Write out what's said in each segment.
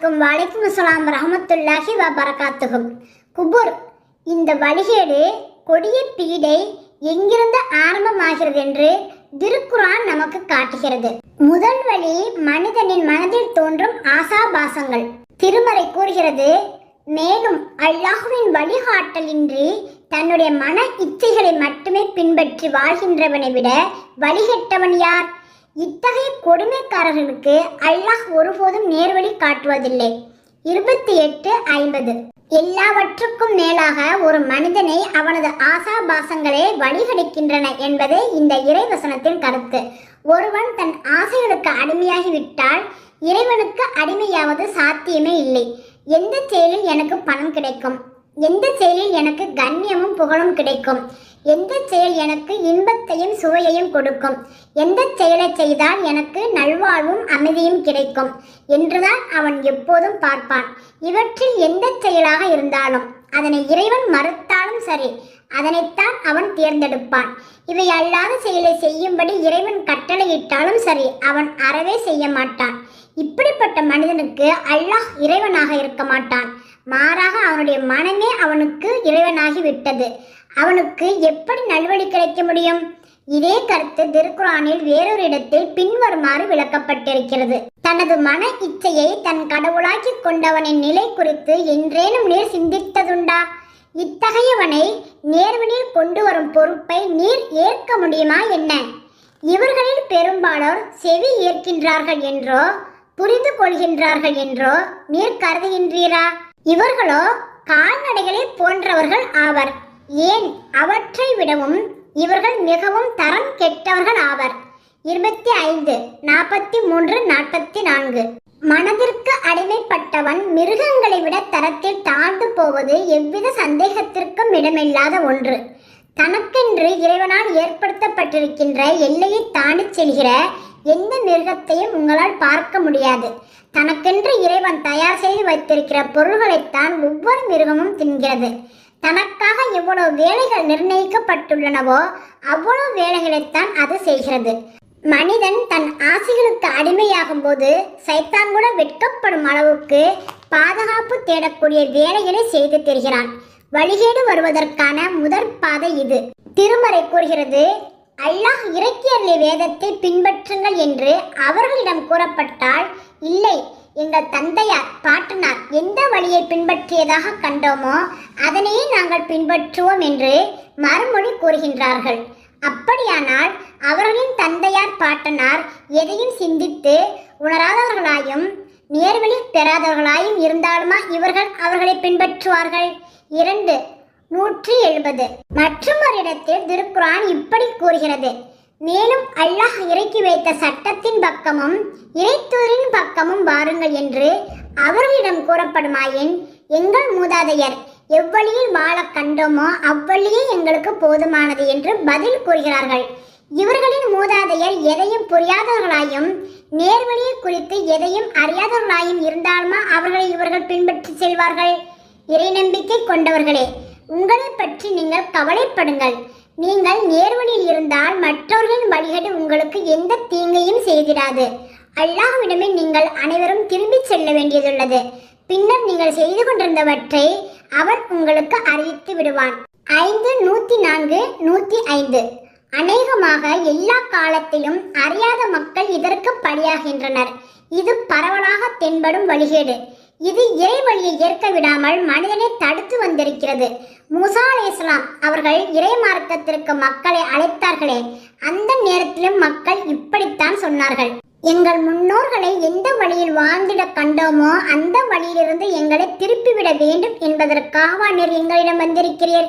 அலைக்கும். வலைக்கும் அஸ்ஸலாம் ரஹமத்துல்லாஹி வ பரகாத்துகும் குபுர் இந்த வழிகேடு கொடிய பீடை எங்கிருந்து ஆரம்பமாகிறது என்று திருக்குரான் நமக்கு காட்டுகிறது. முதல் வழி மனிதனின் மனதில் தோன்றும் ஆசாபாசங்கள். திருமறை கூறுகிறது மேலும் அல்லாஹுவின் வழிகாட்டலின்றி தன்னுடைய மன இச்சைகளை மட்டுமே பின்பற்றி வாழ்கின்றவனை விட வழிகெட்டவன் யார்? இத்தகைய கொடுமைக்காரர்களுக்கு அல்லாஹ் ஒருபோதும் நேர்வழி காட்டுவதில்லை. இருபத்தி எட்டு ஐம்பது. எல்லாவற்றுக்கும் மேலாக ஒரு மனிதனை அவனது ஆசாபாசங்களே வழிகடிக்கின்றன என்பதே இந்த இறைவசனத்தின் கருத்து. ஒருவன் தன் ஆசைகளுக்கு அடிமையாகிவிட்டால் இறைவனுக்கு அடிமையாவது சாத்தியமே இல்லை. எந்த செயலில் எனக்கு பணம் கிடைக்கும்? எந்த செயலில் எனக்கு கண்ணியமும் புகழும் கிடைக்கும்? எந்த செயல் எனக்கு இன்பத்தையும் சுவையையும் கொடுக்கும்? எந்த செயலை செய்தால் எனக்கு நல்வாழ்வும் அமைதியும் கிடைக்கும்? என்றுதான் அவன் எப்போதும் பார்ப்பான். இவற்றில் எந்த செயலாக இருந்தாலும் அதனை இறைவன் மறுத்தாலும் சரி அதனைத்தான் அவன் தேர்ந்தெடுப்பான். இவை அல்லாத செயலை செய்யும்படி இறைவன் கட்டளையிட்டாலும் சரி அவன் அறவே செய்ய மாட்டான். இப்படிப்பட்ட மனிதனுக்கு அல்லாஹ் இறைவனாக இருக்க மாட்டான். மாறாக அவனுடைய மனமே அவனுக்கு இறைவனாகி விட்டது அவனுக்கு எப்படி நல்வழி கிடைக்க முடியும்? இதே கருத்து திருக்குறானில் வேறொரு இடத்தில் பின்வருமாறு விளக்கப்பட்டிருக்கிறது. தனது மன இச்சையை தன் கடவுளாக்கி கொண்டவனின் நிலை குறித்து என்றேனும் நீர் சிந்தித்ததுண்டா? இத்தகையவனை நேர்வனில் கொண்டு வரும் பொறுப்பை நீர் ஏற்க முடியுமா என்ன? இவர்களில் பெரும்பாலோர் செவி ஏற்கின்றார்கள் என்றோ புரிந்து கொள்கின்றார்கள் என்றோ நீர் கருதுகின்றீரா? இவர்களோ கால்நடைகளை போன்றவர்கள் ஆவர். ஏன் அவற்றை விடவும் இவர்கள் மிகவும் தரம் கெட்டவர்கள் ஆவர். இருபத்தி ஐந்து நாற்பத்தி மூன்று நாற்பத்தி நான்கு. மனதிற்கு அடிமைப்பட்டவன் மிருகங்களை விட தரத்தில் தாழ்ந்து போவது எவ்வித சந்தேகத்திற்கும் இடமில்லாத ஒன்று. தனக்கென்று இறைவனால் ஏற்படுத்தப்பட்டிருக்கின்ற எல்லையை தாண்டி செல்கிற எந்த மிருகத்தையும் உங்களால் பார்க்க முடியாது. தனக்கென்று இறைவன் தயார் செய்து வைத்திருக்கிற பொருள்களைத்தான் ஒவ்வொரு மிருகமும் தின்கிறது. தனக்காக எவ்வளவு வேலைகள் நிர்ணயிக்கப்பட்டுள்ளனவோ அவ்வளவு வேலைகளைத்தான் அது செய்கிறது. மனிதன் தன் ஆசைகளுக்கு அடிமையாகும் போது சைத்தான் கூட வெட்கப்படும் அளவுக்கு பாதுகாப்பு தேடக்கூடிய வேலைகளை செய்து தெரிகிறான். வழிகேடு வருவதற்கான முதற் பாதை இது. திருமறை கூறுகிறது அல்லாஹ் இறக்கிய வேதத்தை பின்பற்றுங்கள் என்று அவர்களிடம் கூறப்பட்டால் இல்லை எங்கள் தந்தையார் பாட்டனார் எந்த வழியை பின்பற்றியதாக கண்டோமோ அதனையே நாங்கள் பின்பற்றுவோம் என்று மறுமொழி கூறுகின்றார்கள். அப்படியானால் அவர்களின் தந்தையார் பாட்டனார் எதையும் சிந்தித்து உணராதவர்களாயும் நேர்வழி பெறாதவர்களாயும் இருந்தாலுமா இவர்கள் அவர்களை பின்பற்றுவார்கள்? இரண்டு நூற்றி எழுபது. மற்றும் ஒரு இடத்தில் திருக்குரான் இப்படி கூறுகிறது. மேலும் அல்லாஹ் இறக்கி வைத்த சட்டத்தின் பக்கமும் இறைத்தூரின் பக்கமும் வாருங்கள் என்று அவர்களிடம் கூறப்படுமாயின் எங்கள் மூதாதையர் எவ்வழியில் வாழ கண்டோமோ அவ்வழியே எங்களுக்கு போதுமானது என்று பதில் கூறுகிறார்கள். இவர்களின் மூதாதையர் எதையும் புரியாதவர்களாயும் நேர்வழியை குறித்து எதையும் அறியாதவர்களாயும் இருந்தாலுமா அவர்களை இவர்கள் பின்பற்றி செல்வார்கள்? இறை நம்பிக்கை கொண்டவர்களே உங்களை பற்றி நீங்கள் கவலைப்படுங்கள். நீங்கள் நேர்வழியில் இருந்தால் மற்றவர்களின் வழிகேடு உங்களுக்கு எந்த தீங்கையும் செய்திடாது. அல்லாஹ்விடமே நீங்கள் அனைவரும் திரும்பிச் செல்ல வேண்டியதுள்ளது. பின்னர் நீங்கள் செய்து கொண்டிருந்தவற்றை அவர் உங்களுக்கு அறிவித்து விடுவான் ஐந்து நூற்றி நான்கு நூற்றி ஐந்து. அநேகமாக எல்லா காலத்திலும் அறியாத மக்கள் இதற்கு பலியாகின்றனர். இது பரவலாக தென்படும் வழிகேடு. இது இறை வழியை ஏற்க விடாமல் மனிதனை தடுத்து வந்திருக்கிறது. மூசா இஸ்லாம் அவர்கள் இறை மார்க்கத்திற்கு மக்களை அழைத்தார்களே அந்த நேரத்திலும் மக்கள் இப்படித்தான் சொன்னார்கள். எங்கள் முன்னோர்களை எந்த வழியில் வாழ்ந்திட கண்டோமோ அந்த வழியிலிருந்து எங்களை திருப்பிவிட வேண்டும் என்பதற்காக நீர் எங்களிடம் வந்திருக்கிறீர்?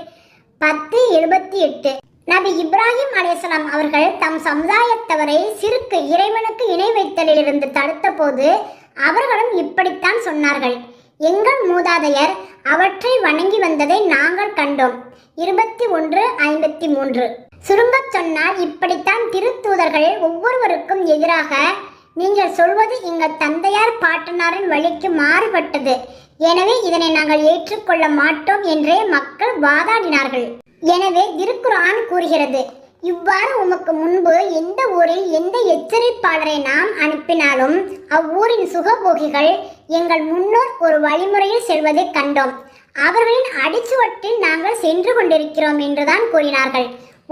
பத்து எழுபத்தி எட்டு. நபி இப்ராஹிம் அலைஹிஸ்ஸலாம் அவர்கள் தம் சமுதாயத்தவரை சிறுக்கு இறைவனுக்கு இணை வைத்தலிலிருந்து தடுத்த போது அவர்களும் இப்படித்தான் சொன்னார்கள். எங்கள் மூதாதையர் அவற்றை வணங்கி வந்ததை நாங்கள் கண்டோம். இருபத்தி ஒன்று ஐம்பத்தி மூன்று. சுருங்கச் சொன்னால் இப்படித்தான் திருத்தூதர்கள் ஒவ்வொருவருக்கும் எதிராக நீங்கள் சொல்வது எங்கள் தந்தையார் பாட்டனாரின் வழிக்கு மாறுபட்டது. எனவே இதனை நாங்கள் ஏற்றுக்கொள்ள மாட்டோம் என்றே மக்கள் வாதாடினார்கள். எனவே திருக்குரான் கூறுகிறது இவ்வாறு உமக்கு முன்பு எந்த ஊரில் எந்த எச்சரிப்பாளரை நாம் அனுப்பினாலும் அவ்வூரின் சுகபோகிகள் எங்கள் முன்னோர் ஒரு வழிமுறையில் செல்வதை கண்டோம். அவர்களின் அடிச்சுவட்டில் நாங்கள் சென்று கொண்டிருக்கிறோம் என்றுதான் கூறினார்கள்.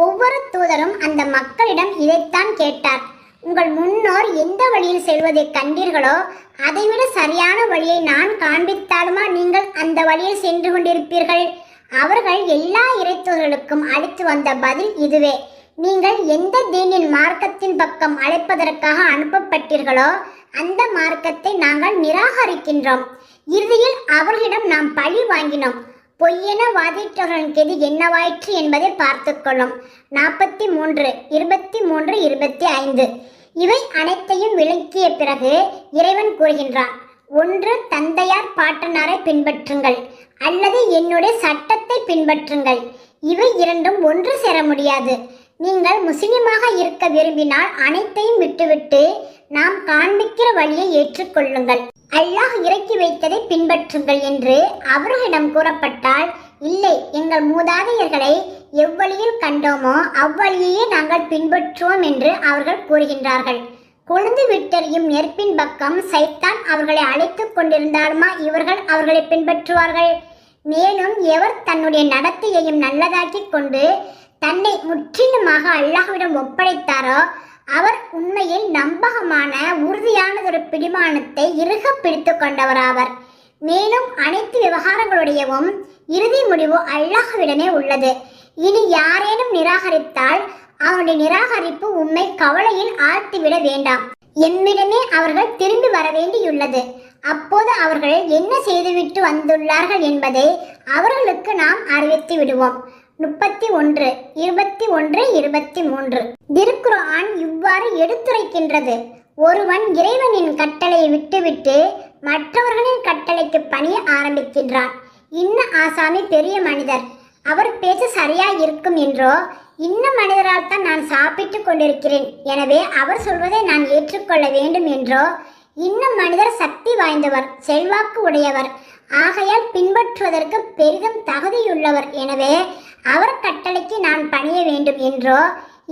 ஒவ்வொரு தூதரும் அந்த மக்களிடம் இதைத்தான் கேட்டார். உங்கள் முன்னோர் எந்த வழியில் செல்வதை கண்டீர்களோ அதைவிட சரியான வழியை நான் காண்பித்தாலுமா நீங்கள் அந்த வழியில் சென்று கொண்டிருப்பீர்கள்? அவர்கள் எல்லா இறைத்தூதர்களுக்கும் அளித்து வந்த பதில் இதுவே. நீங்கள் எந்த தீனின் மார்க்கத்தின் பக்கம் அழைப்பதற்காக அனுப்பப்பட்டீர்களோ அந்த மார்க்கத்தை நாங்கள் நிராகரிக்கின்றோம். இறுதியில் அவர்களிடம் நாம் பழி வாங்கினோம். பொய்யென வாதிட்டவர்களின் கெதி என்னவாயிற்று என்பதை பார்த்துக்கொள்ளும் நாற்பத்தி மூன்று இருபத்தி மூன்று இருபத்தி ஐந்து இவை அனைத்தையும் விளக்கிய பிறகு இறைவன் கூறுகின்றான் ஒன்று தந்தையார் பாட்டனாரை பின்பற்றுங்கள் அல்லது என்னுடைய சட்டத்தை பின்பற்றுங்கள். இவை இரண்டும் ஒன்று சேர முடியாது. நீங்கள் முஸ்லிமாக இருக்க விரும்பினால் அனைத்தையும் விட்டுவிட்டு நாம் காண்பிக்கிற வழியை ஏற்றுக்கொள்ளுங்கள். அல்லாஹ் இறக்கி வைத்ததை பின்பற்றுங்கள் என்று அவர்களிடம் கூறப்பட்டால் இல்லை எங்கள் மூதாதையர்களை எவ்வழியில் கண்டோமோ அவ்வழியையே நாங்கள் பின்பற்றுவோம் என்று அவர்கள் கூறுகின்றார்கள். கொழுந்து விட்டெறியும் நெருப்பின் பக்கம் சைத்தான் அவர்களை அழைத்துக் கொண்டிருந்தாலுமா? இவர்கள் அவர்களை பின்பற்றுவார்கள். மேலும் எவர் தன்னுடைய நடத்தையையும் நல்லதாக்கிக் கொண்டு தன்னை முற்றிலுமாக அல்லாஹ்விடம் ஒப்படைத்தாரோ அவர் உண்மையில் நம்பகமான உறுதியானதொரு பிடிமானத்தை இறுக பிடித்து கொண்டவராவர். மேலும் அனைத்து விவகாரங்களுடையவும் இறுதி முடிவு அல்லாஹ்விடமே உள்ளது. இனி யாரேனும் நிராகரித்தால் அவனுடைய நிராகரிப்பு உண்மை கவலையில் ஆழ்த்திவிட வேண்டாம். எம்மிடமே அவர்கள் திரும்பி வர வேண்டியுள்ளது. அப்போது அவர்கள் என்ன செய்துவிட்டு வந்துள்ளார்கள் என்பதை அவர்களுக்கு நாம் அறிவித்து விடுவோம். முப்பத்தி ஒன்று இருபத்தி ஒன்று இருபத்தி மூன்று. திருக்குரான் இவ்வாறு எடுத்துரைக்கின்றது. ஒருவன் இறைவனின் கட்டளையை விட்டுவிட்டு மற்றவர்களின் கட்டளைக்கு பணிய ஆரம்பிக்கின்றான். இன்ன ஆசாமி பெரிய மனிதர். அவர் பேச்சு சரியாக இருக்கும் என்றோ இன்ன மனிதரால் தான் நான் சாப்பிட்டுக் கொண்டிருக்கிறேன். எனவே அவர் சொல்வதை நான் ஏற்றுக்கொள்ள வேண்டும் என்றோ இன்னும் மனிதர் சக்தி வாய்ந்தவர் செல்வாக்கு உடையவர். ஆகையால் பின்பற்றுவதற்கு பெரிதும் தகுதியுள்ளவர். எனவே அவர் கட்டளைக்கு நான் பணிய வேண்டும் என்றோ?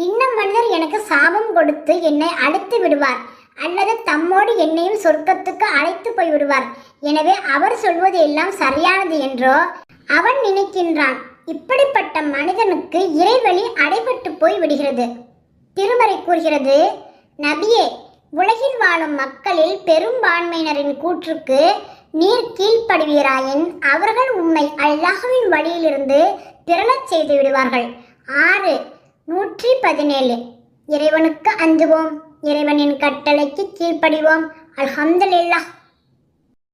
இன்னும் மனிதர் எனக்கு சாபம் கொடுத்து என்னை அழைத்து விடுவார். அல்லது தம்மோடு என்னையும் சொர்க்கத்துக்கு அழைத்து போய் விடுவார். எனவே அவர் சொல்வது எல்லாம் சரியானது என்றோ? அவன் நினைக்கின்றான் இப்படிப்பட்ட மனிதனுக்கு இறைவழி அடைபட்டு போய் விடுகிறது. திருமறை கூறுகிறது நபியே உலகில் வாழும் மக்களில் பெரும்பான்மையினரின் கூற்றுக்கு நீர் கீழ்ப்படுவீராயின் அவர்கள் உம்மை அல்லாஹுவின் வழியிலிருந்து திரளச் செய்து விடுவார்கள். ஆறு நூற்றி பதினேழு. இறைவனுக்கு அஞ்சுவோம். இறைவனின் கட்டளைக்கு கீழ்ப்படிவோம். அல்ஹம்துலில்லாஹ்.